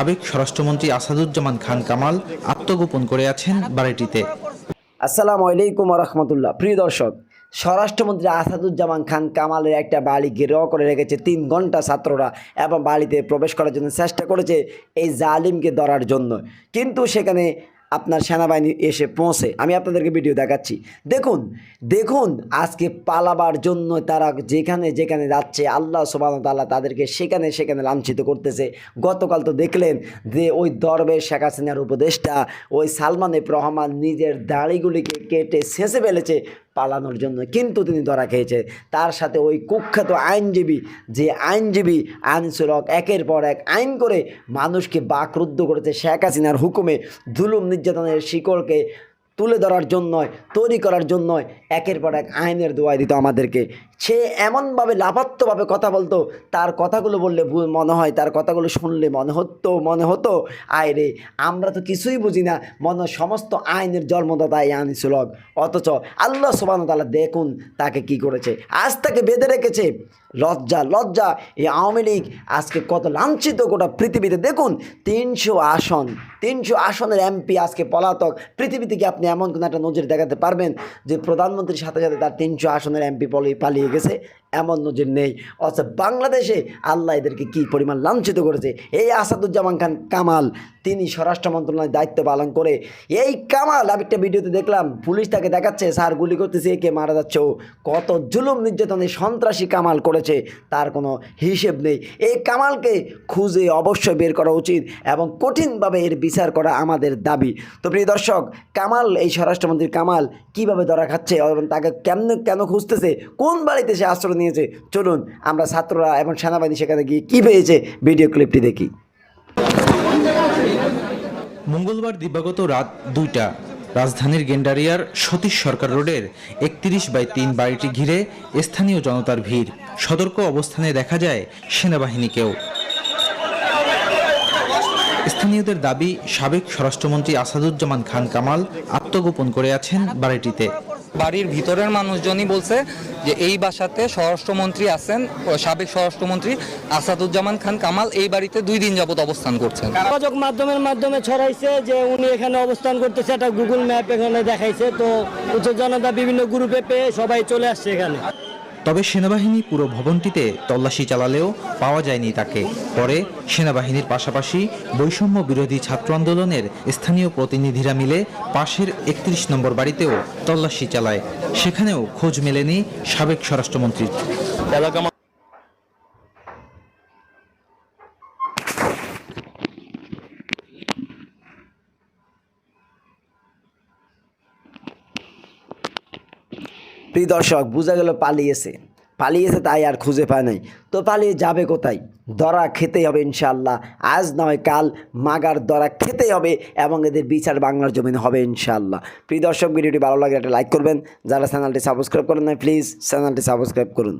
সাবেক স্বরাষ্ট্রমন্ত্রী আসাদুজ্জামান খান কামাল আত্মগোপন করে আছেন বাড়িটিতে। আসসালামু আলাইকুম রহমতুল্লাহ। প্রিয় দর্শক, স্বরাষ্ট্রমন্ত্রী আসাদুজ্জামান খান কামালের একটা বাড়ি গির করে রেখেছে তিন ঘণ্টা ছাত্ররা এবং বাড়িতে প্রবেশ করার জন্য চেষ্টা করেছে এই জালিমকে ধরার জন্য। কিন্তু সেখানে আপনার সেনাবাহিনী এসে পৌঁছে। আমি আপনাদেরকে ভিডিও দেখাচ্ছি। দেখুন দেখুন, আজকে পালাবার জন্য তারা যেখানে যেখানে যাচ্ছে, আল্লাহ সোবান তাল্লাহ তাদেরকে সেখানে সেখানে লাঞ্ছিত করতেছে। গতকাল তো দেখলেন যে ওই দরবে শেখ হাসিনার উপদেষ্টা, ওই সালমান রহমান নিজের দাড়িগুলিকে কেটে শেষে ফেলেছে। পালানোর জন্য কিন্তু তিনি ধরা খেয়েছে। তার সাথে ওই কুখ্যাত আইনজীবী, যে আইনজীবী আইনসুলক একের পর এক আইন করে মানুষকে বাকরুদ্ধ করেছে শেখ হাসিনার হুকুমে ধুলুম নির্যাতনের শিকড়কে তুলে ধরার জন্য তৈরি করার জন্য একের পর এক আইনের দোয়াই দিত আমাদেরকে। সে এমনভাবে লাপাত্তভাবে কথা বলতো, তার কথাগুলো বললে মনে হয়, তার কথাগুলো শুনলে মনে হতো মনে হতো, আয় রে, আমরা তো কিছুই বুঝি না, মনে সমস্ত আইনের জন্মদাতা এই আনিসুলক অথচ আল্লাহ সোবান তালা দেখুন তাকে কি করেছে, আজ তাকে বেঁধে রেখেছে। লজ্জা লজ্জা। এই আওয়ামী লীগ আজকে কত লাঞ্ছিত গোটা পৃথিবীতে। দেখুন, তিনশো আসন, তিনশো আসনের এমপি আজকে পলাতক। পৃথিবীতে কি আপনি এমন কোনো একটা নজির দেখাতে পারবেন যে প্রধানমন্ত্রীর সাথে সাথে তার তিনশো আসনের এমপি পলিয়ে পালিয়ে গেছে? এমন নজির নেই। অথচ বাংলাদেশে আল্লাহ এদেরকে কী পরিমাণ লাঞ্ছিত করেছে? এই আসাদুজ্জামান খান কামাল, তিনি স্বরাষ্ট্র মন্ত্রণালয়ের দায়িত্ব পালন করে। এই কামাল, আমি একটা ভিডিওতে দেখলাম, পুলিশ তাকে দেখাচ্ছে, স্যার, গুলি করতেছে একে মারা যাচ্ছে? কত জুলুম নির্যাতনে সন্ত্রাসী কামাল করেছে, তার কোনো হিসেব নেই। এই কামালকে খুঁজে অবশ্যই বের করা উচিত এবং কঠিনভাবে এর বিচার করা আমাদের দাবি। তো প্রিয় দর্শক, কামাল, এই স্বরাষ্ট্রমন্ত্রী কামাল কীভাবে ধরা খাচ্ছে এবং তাকে কেন কেন খুঁজতেছে? কোন বাড়িতে সে আশ্রয় নিয়েছে চলুন আমরা ছাত্ররা এবং সেনাবাহিনী সেখানে গিয়ে কী পেয়েছে ভিডিও ক্লিপটি দেখি। মঙ্গলবার দিবাগত রাত দুইটা, রাজধানীর গেন্ডারিয়ার সতীশ সরকার রোডের একত্রিশ বাই তিন বাড়িটি ঘিরে স্থানীয় জনতার ভিড়। সতর্ক অবস্থানে দেখা যায় সেনাবাহিনীকেও। স্থানীয়দের দাবি, সাবেক স্বরাষ্ট্রমন্ত্রী আসাদুজ্জামান খান কামাল আত্মগোপন করে আছেন বাড়িটিতে। বাড়ির ভিতরের মানুষজনই বলছে যে এই বাসাতে স্বরাষ্ট্রমন্ত্রী আছেন সাবেক স্বরাষ্ট্রমন্ত্রী আসাদুজ্জামান খান কামাল এই বাড়িতে দুই দিন যাবত অবস্থান করছেন। যোগাযোগ মাধ্যমের মাধ্যমে ছড়াইছে যে উনি এখানে অবস্থান করতেছে এটা গুগল ম্যাপ এখানে দেখাইছে। তো উচ্চ জনতা বিভিন্ন গ্রুপে পেয়ে সবাই চলে আসছে এখানে। তবে সেনাবাহিনী পুরো ভবনটিতে তল্লাশি চালালেও পাওয়া যায়নি তাকে। পরে সেনাবাহিনীর পাশাপাশি বৈষম্য বিরোধী ছাত্র আন্দোলনের স্থানীয় প্রতিনিধিরা মিলে পাশের একত্রিশ নম্বর বাড়িতেও তল্লাশি চালায়। সেখানেও খোঁজ মেলেনি সাবেক স্বরাষ্ট্রমন্ত্রীর প্রিয় দর্শক, বোঝা গেল পালিয়েছে। পালিয়েছে তাই আর খুঁজে পায় নাই। তো পালিয়ে যাবে কোথায়? দরা খেতে হবে ইনশাল্লাহ আজ নয়, কাল মাগার দরা খেতেই হবে এবং এদের বিচার বাংলার জমিন হবে ইনশাল্লাহ প্রিয় দর্শক, ভিডিওটি ভালো লাগে একটা লাইক করবেন। যারা চ্যানেলটি সাবস্ক্রাইব করেন নাই, প্লিজ চ্যানেলটি সাবস্ক্রাইব করুন।